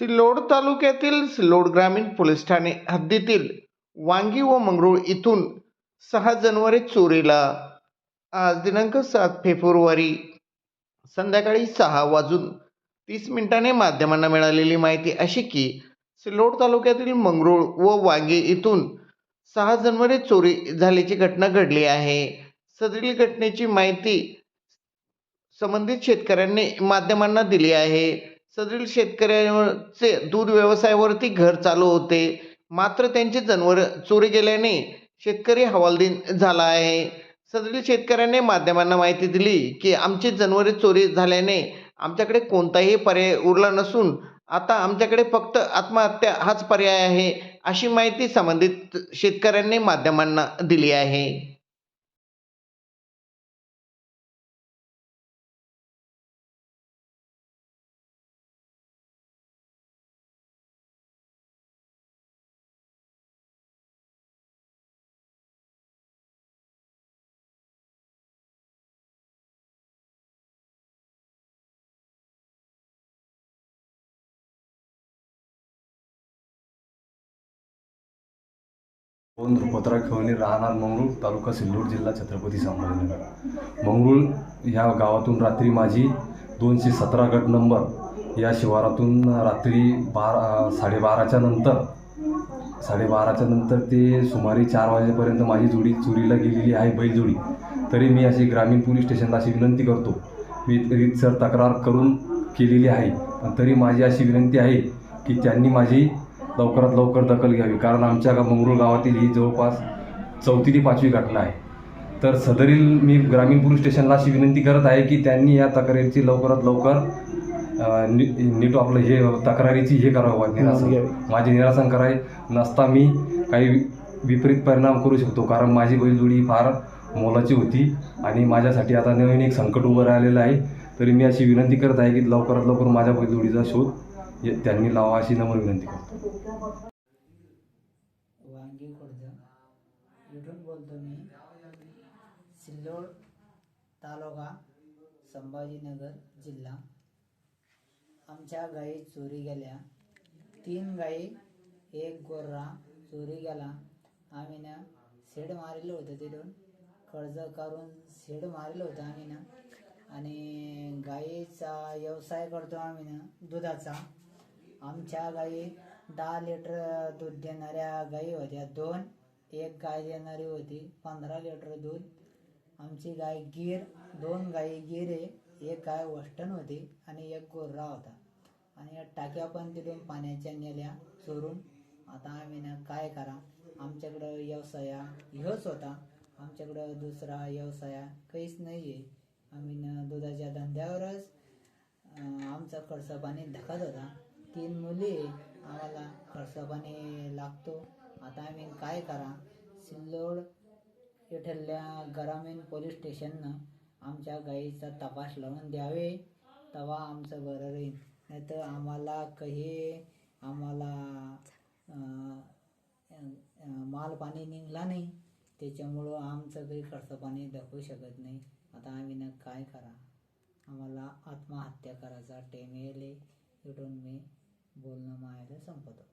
सिल्लोड तालुक्यातील सिल्लोड ग्रामीण पोलीस ठाणे हद्दीतील वांगी व मंगरूळ इथून सहा जानेवारी चोरीला. आज दिनांक सात फेब्रुवारी संध्याकाळी सहा वाजून तीस मिनिटाने माध्यमांना मिळालेली माहिती अशी की सिल्लोड तालुक्यातील मंगरूळ व वांगी इथून सहा जानेवारी चोरी झाल्याची घटना घडली आहे. सदरील घटनेची माहिती संबंधित शेतकऱ्यांनी माध्यमांना दिली आहे. सदरील शेतकऱ्यांचे दूध व्यवसायावरती घर चालू होते. मात्र त्यांची जनावर चोरी गेल्याने शेतकरी हवालदिन झाला आहे. सदरील शेतकऱ्याने माध्यमांना माहिती दिली की आमची जनावरे चोरी झाल्याने आमच्याकडे कोणताही पर्याय उरला नसून आता आमच्याकडे फक्त आत्महत्या हाच पर्याय आहे अशी माहिती संबंधित शेतकऱ्यांनी माध्यमांना दिली आहे. दोन रुपत्रा खेवणे राहणार मंगरूळ तालुका सिल्लोड जिल्हा छत्रपती संभाजीनगर. मंगरूळ ह्या गावातून रात्री माझी दोनशे सतरा गट नंबर या शिवारातून रात्री बारा साडेबाराच्या नंतर साडेबाराच्या नंतर ते सुमारे चार वाजेपर्यंत माझी जोडी चोरीला गेलेली आहे बैलजोडी. तरी मी अशी ग्रामीण पोलीस स्टेशनला अशी विनंती करतो. मी रीतसर तक्रार करून केलेली आहे. पण तरी माझी अशी विनंती आहे की त्यांनी माझी लवकरात लवकर दखल घ्यावी. कारण आमच्या मंगरूळ गावातील ही जवळपास चौथी ते पाचवी घटना आहे. तर सदरील मी ग्रामीण पोलीस स्टेशनला अशी विनंती करत आहे की त्यांनी या तक्रारीची लवकरात लवकर नि नीट आपलं हे तक्रारीची हे करावं निरासन माझे निरासन कराय नसता मी काही विपरीत परिणाम करू शकतो. कारण माझी बैलजोडी फार मोलाची होती आणि माझ्यासाठी आता नवीन एक संकट उभं राहिलेलं आहे. तरी मी अशी विनंती करत आहे की लवकरात लवकर माझ्या बैलजोडीचा शोध त्यांनी लावा अशी नम्र विनंती करतो. वांगी खुर्द इथून बोलतो मी. सिल्लोड तालुका संभाजीनगर जिल्हा. आमच्या गायी चोरी गेल्या. तीन गायी एक गोर्रा चोरी गेला. आम्ही ना शेड मारलं होतं तिथून. कर्ज करून शेड मारलं होतं आम्ही ना. आणि गाईचा व्यवसाय करतो आम्ही ना दुधाचा. आमच्या गाई दहा लिटर दूध देणाऱ्या गाई होत्या. दोन एक गाय देणारी होती पंधरा लिटर दूध. आमची गाय गीर दोन गाई गिर आहे एक गाय वस्टन होती आणि एक गोर्रा होता. आणि या टाक्या पण तिथून पाण्याच्या नेल्या चोरून. आता आम्ही ना काय करा? आमच्याकडं व्यवसाय ह्योच होता. आमच्याकडं दुसरा व्यवसाय काहीच नाही आहे आम्ही ना दुधाच्या धंद्यावरच आमचा खर्च पाणी धकत होता. तीन मुली आम्हाला खर्चपाणी लागतो. आता आम्ही काय करा? सिल्लोड येथल्या ग्रामीण पोलीस स्टेशननं आमच्या गाईचा तपास लावून द्यावे. तवा आमचं बरं राहील. नाहीतर आम्हाला काही आम्हाला माल पाणी निघला नाही. त्याच्यामुळं आमचं काही खर्च पाणी दाखवू शकत नाही. आता आम्ही ना काय करा? आम्हाला आत्महत्या करायचा टेम येईल इथून मी बोलणं मायाला संपवतो